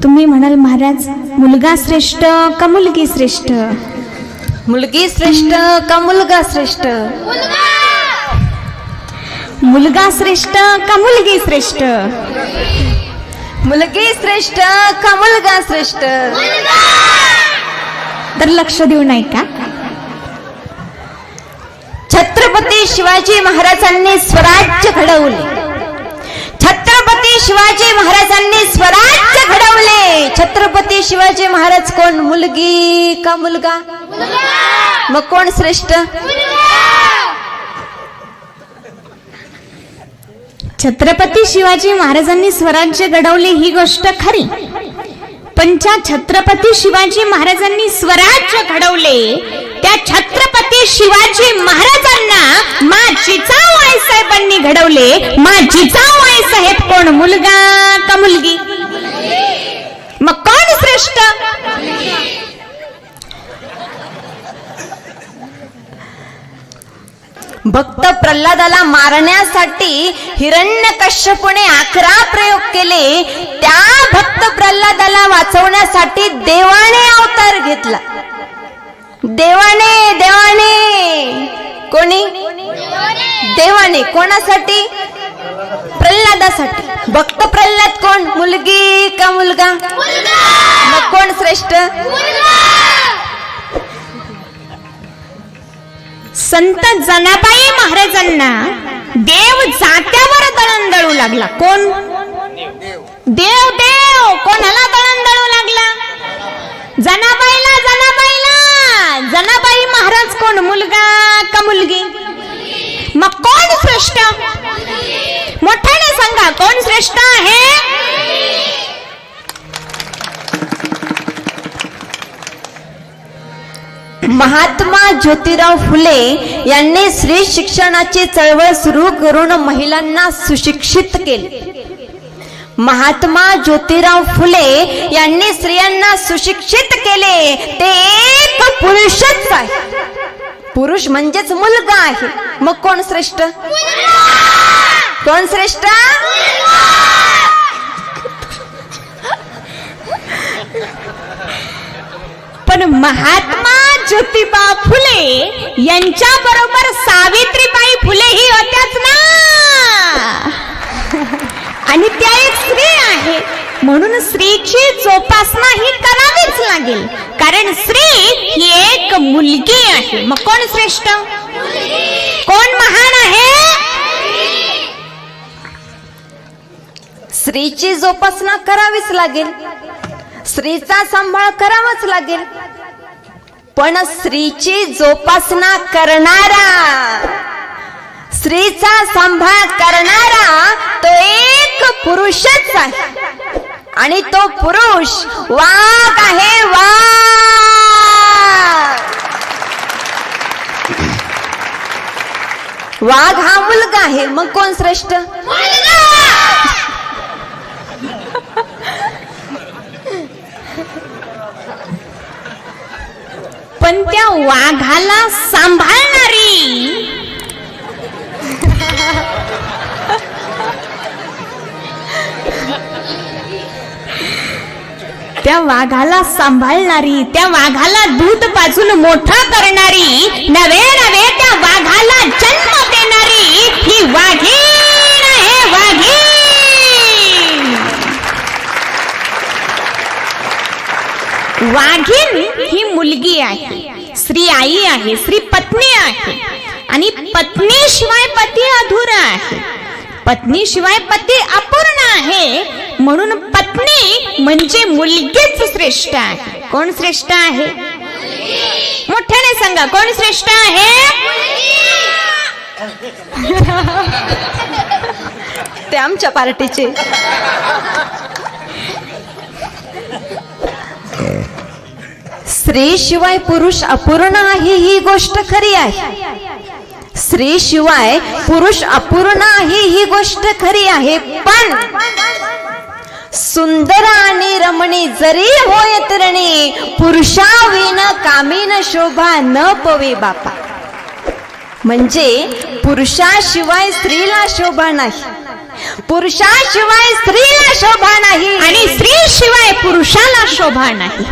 तुम्ही म्हणाल महाराज मुलगा श्रेष्ठ का मुलगी श्रेष्ठ? मुलगी श्रेष्ठ का मुलगा श्रेष्ठ? मुलगा श्रेष्ठ का मुलगी श्रेष्ठ? मुलगी श्रेष्ठ का मुलगा श्रेष्ठ? तर लक्ष देऊ नाही का छत्रपती शिवाजी महाराजांनी स्वराज्य घडवले. शिवाजी महाराजांनी स्वराज्य घडवले. छत्रपती शिवाजी महाराज कोण? मुलगी का मुलगा? मग कोण श्रेष्ठ? छत्रपती शिवाजी महाराजांनी स्वराज्य घडवले ही गोष्ट खरी. पण ज्या छत्रपती शिवाजी महाराजांनी स्वराज्य घडवले त्या छत्रपती शिवाजी महाराजांना मा जिजाऊ आई साहेबांनी घडवले. मा जिजाऊ आई साहेब कोण? मुलगा का मुलगी? मग कोण श्रेष्ठ? भक्त प्रल्हादाला मारण्यासाठी हिरण्य कश्यपुने अकरा प्रयोग केले. त्या भक्त प्रल्हादाला वाचवण्यासाठी देवाने अवतार घेतला. देवाने देवाने. कोणी? देवाने. कोणासाठी? प्रल्हादासाठी. भक्त प्रल्हाद कोण? मुलगी का मुलगा? मग कोण श्रेष्ठ? संत जनाबाई महाराजांना देव जात्यावर दळण लागला. कोण? देव. देव कोणाला दळण दळू लागला? जनाबाईला जनाबाई महाराज कोण? मुलगा का मुलगी? मग कोण श्रेष्ठ? मोठ्याने सांगा कोण श्रेष्ठ आहे? महात्मा ज्योतिराव फुले यांनी स्त्री शिक्षणाची चळवळ सुरू करून महिलांना सुशिक्षित केले. महात्मा ज्योतिराव फुले यांनी स्त्रियांना सुशिक्षित केले. ते एक पुरुषच आहे. पुरुष म्हणजेच मुलगा आहे. मग कोण श्रेष्ठ? कोण श्रेष्ठ? पण महात्मा ज्योतिबा फुले यांच्या बरोबर सावित्रीबाई फुले ही होत्याच ना. आणि त्या एक स्त्री आहे. म्हणून स्त्रीची जोपासना ही करावीच लागेल. कारण स्त्री ही एक मुलगी आहे. मग कोण श्रेष्ठ? कोण महान आहे? स्त्रीची जोपासना करावीच लागेल. स्त्रीचा सांभाळ करावाच लागेल. पण स्त्रीची जोपासना करणारा स्त्रीचा सांभाळ करणारा तो एक पुरुषच आहे. आणि तो पुरुष वाघ आहे वाघ. वाघ हा मुलगा आहे. मग कोण श्रेष्ठ? पण त्या वाघाला सांभाळणारी त्या वाघाला सांभाळणारी त्या वाघाला दूध पाजून मोठा करणारी नवे नवे त्या वाघाला जन्म देणारी ही वाघीण आहे वाघीण. ही मुलगी आहे श्री आई आहे श्री पत्नी आहे आणि पत्नी शिवाय पती अधुरा आहे. पत्नी शिवाय पती अपूर्ण आहे म्हणून पत्नी म्हणजे मुलगीच श्रेष्ठ आहे. कोण श्रेष्ठ आहे? मोठ्याने सांगा कोण श्रेष्ठ आहे? ते आमच्या पार्टीचे. स्त्री शिवाय पुरुष अपूर्ण आहे ही गोष्ट खरी आहे. स्त्री शिवाय पुरुष अपूर्ण आहे ही गोष्ट खरी आहे पण सुंदर आणि रमणी जरी होय तरणी पुरुषाविन कामीन शोभा न पवे बापा. म्हणजे पुरुषाशिवाय स्त्रीला शोभा नाही. पुरुषाशिवाय स्त्रीला शोभा नाही. आणि स्त्री शिवाय पुरुषाला शोभा नाही.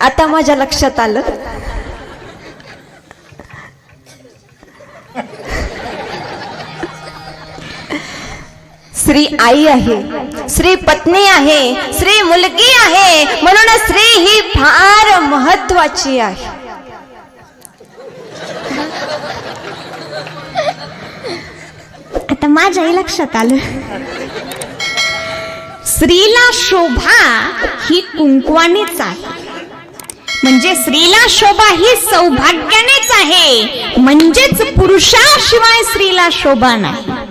आता माझ्या लक्षात आलं. स्त्री आई आहे. स्त्री पत्नी आहे. स्त्री मुलगी आहे. म्हणून स्त्री ही फार महत्वाची आहे. आता माझ्याही लक्षात आलं. स्त्रीला शोभा ही कुंकवानेच आहे. म्हणजे स्त्रीला शोभा ही सौभाग्यानेच आहे. म्हणजेच पुरुषाशिवाय स्त्रीला शोभा नाही.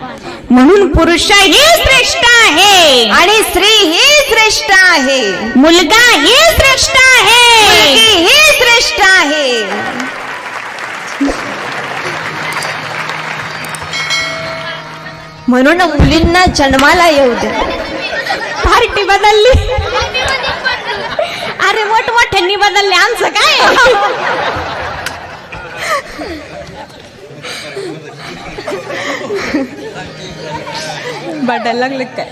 म्हणून पुरुष ही श्रेष्ठ आहे. आणि स्त्री ही श्रेष्ठ आहे. मुलगा ही श्रेष्ठ आहे. ही श्रेष्ठ आहे. म्हणून मुलींना जन्माला येऊ द्या पार्टी बदलली. अरे मोठमोठ्यांनी बदलले. आमचं काय? बडायला लागले काय?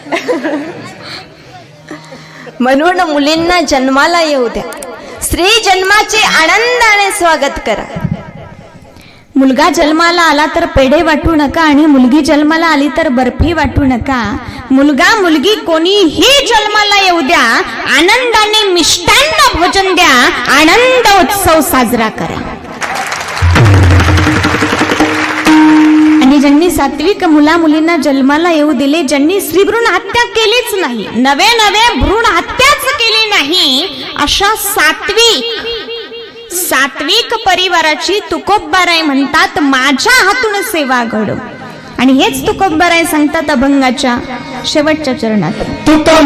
म्हणून मुलींना जन्माला येऊ द्या. स्त्री जन्माचे आनंदाने स्वागत करा. मुलगा जन्माला आला तर पेढे वाटू नका आणि मुलगी जन्माला आली तर बर्फी वाटू नका. मुलगा मुलगी कोणीही जन्माला येऊ द्या. आनंदाने मिष्टान्न भोजन द्या. आनंद उत्सव साजरा करा. सात्विक मुला मुलींना जन्माला येऊ दिले ज्यांनी स्त्री भ्रूण हत्या केलीच नाही. नवे नवे भ्रूण हत्याच केली नाही अशा सात्विक सात्विक परिवाराची तुकोबबाराय म्हणतात माझ्या हातून सेवा घड आणि हेच तुकोबबाराय सांगतात अभंगाच्या शेवटच्या चरणात. तुका